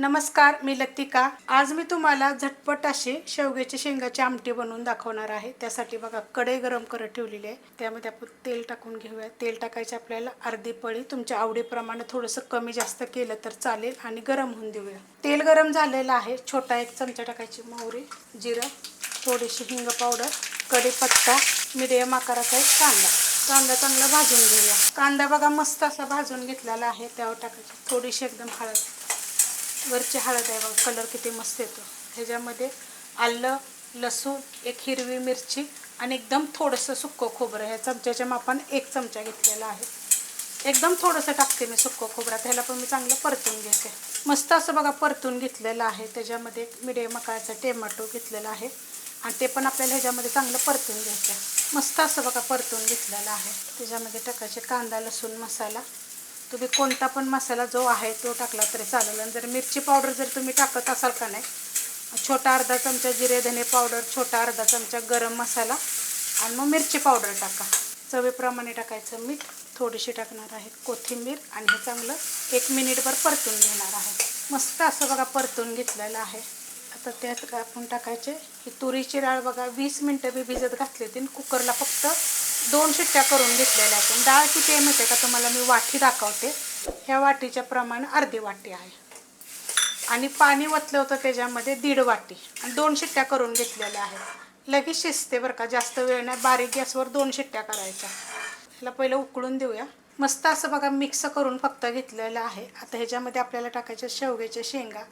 नमस्कार मी लतिका. आज मी तुम्हाला झटपट अशी शेवग्याचे शेंगाची आमटी बनवून दाखवणार आहे. त्यासाठी बघा कढई गरम करत ठेवलेली आहे. त्यामध्ये आपण तेल टाकून घेऊया. तेल टाकायचे आपल्याला अर्धी पळी. तुमच्या आवडीप्रमाणे थोडंसं कमी जास्त केलं तर चालेल आणि गरम होऊन देऊया. तेल गरम झालेलं आहे. छोटा एक चमचा टाकायची मोहरी जिरं थोडीशी हिंग पावडर कढीपत्ता मिडियम आकाराचा एक कांदा. कांदा चांगला भाजून घेऊया. कांदा बघा मस्त असा भाजून घेतलेला आहे. त्यावर टाकायची थोडीशी एकदम हळद. वरची हळद आहे बघा कलर किती मस्त येतो. ह्याच्यामध्ये आलं लसूण एक हिरवी मिरची आणि एकदम थोडंसं सुक्कं खोबरं. ह्या चमच्याच्या मापाने एक चमचा घेतलेला आहे. एकदम थोडंसं टाकते मी सुक्कं खोबरं. त्याला पण मी चांगलं परतून घेते. मस्त असं बघा परतून घेतलेलं आहे. त्याच्यामध्ये एक मिडियम आकाराचा टोमॅटो घेतलेला आहे. आणि ते पण आपल्याला ह्याच्यामध्ये चांगलं परतून घ्यायचं मस्त असं बघा परतून घेतलेलं आहे. त्याच्यामध्ये टाकायचे कांदा लसूण मसाला. तुम्ही कोणता पण मसाला जो आहे तो टाकला तरी चालेल. आणि जर मिरची पावडर जर तुम्ही टाकत असाल का नाही छोटा अर्धा चमचा जिरे धने पावडर छोटा अर्धा चमचा गरम मसाला आणि मग मिरची पावडर टाका. चवीप्रमाणे टाकायचं मीठ. थोडीशी टाकणार आहे कोथिंबीर आणि हे चांगलं एक मिनिटभर परतून घेणार आहे. मस्त असं बघा परतून घेतलेलं आहे. आता त्यात आपण टाकायचे ही तुरीची डाळ बघा वीस मिनटं बी भिजत घातली होती कुकरला फक्त दोन शिट्ट्या करून घेतलेल्या आहेत. डाळ किती आहे माहिती का? तुम्हाला मी वाटी दाखवते. ह्या वाटीच्या प्रमाण अर्धी वाटी आहे. आणि पाणी वतलं होतं त्याच्यामध्ये दीड वाटी. आणि दोन शिट्ट्या करून घेतलेल्या आहेत. लगेच शिजते बरं का. जास्त वेळ नाही. बारीक गॅसवर दोन शिट्ट्या करायच्या. ह्याला पहिलं उकळून देऊया. मस्त असं बघा मिक्स करून फक्त घेतलेलं आहे. आता ह्याच्यामध्ये आपल्याला टाकायच्या शेवग्याच्या शेंगा.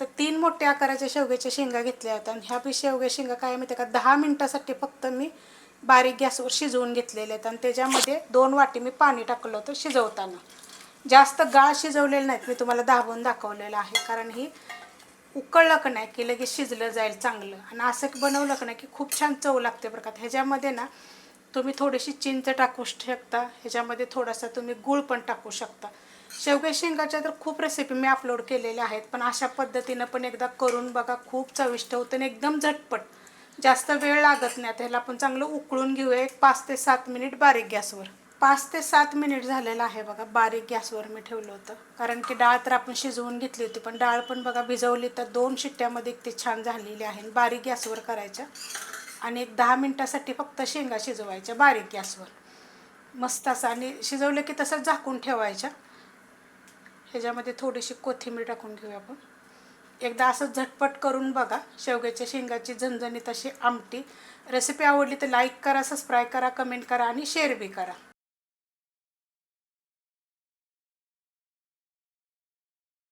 तर तीन मोठ्या आकाराच्या शेवग्याच्या शेंगा घेतल्या होत्या आणि ह्या बी शेवग्या शेंगा काय माहिती का? दहा मिनटासाठी फक्त मी बारीक गॅसवर शिजवून घेतलेले आहेत. आणि त्याच्यामध्ये दोन वाटी मी पाणी टाकलं होतं शिजवताना. जास्त गाळ शिजवलेलं नाहीत. मी तुम्हाला दाबून दाखवलेलं आहे. कारण ही उकळलं का नाही की लगेच शिजलं जाईल चांगलं. आणि असं बनवलं का नाही की खूप छान चव लागते बरं का. ह्याच्यामध्ये ना तुम्ही थोडीशी चिंच टाकू शकता. ह्याच्यामध्ये थोडासा तुम्ही गूळ पण टाकू शकता. शेवग्या शेंगाच्या तर खूप रेसिपी मी अपलोड केलेल्या आहेत. पण अशा पद्धतीनं पण एकदा करून बघा. खूप चविष्ट होतं आणि एकदम झटपट. जास्त वेळ लागत नाही. त्याला आपण चांगलं उकळून घेऊया. एक पाच ते सात मिनिट बारीक गॅसवर. पाच ते सात मिनिट झालेलं आहे बघा बारीक गॅसवर मी ठेवलं होतं. कारण की डाळ तर आपण शिजवून घेतली होती पण डाळ पण बघा भिजवली तर दोन शिट्ट्यामध्ये ती छान झालेली आहे. बारीक गॅसवर करायच्या आणि एक दहा मिनटासाठी फक्त शेंगा शिजवायच्या बारीक गॅसवर. मस्त असं. आणि शिजवलं की तसंच झाकून ठेवायच्या. ह्याच्यामध्ये थोडीशी कोथिंबीर टाकून घेऊया आपण. एकदा असं झटपट करून बघा शेवग्याच्या शेंगाची झणझणीत अशी आमटी. रेसिपी आवडली तर लाईक करा सबस्क्राईब करा कमेंट करा आणि शेअर बी करा.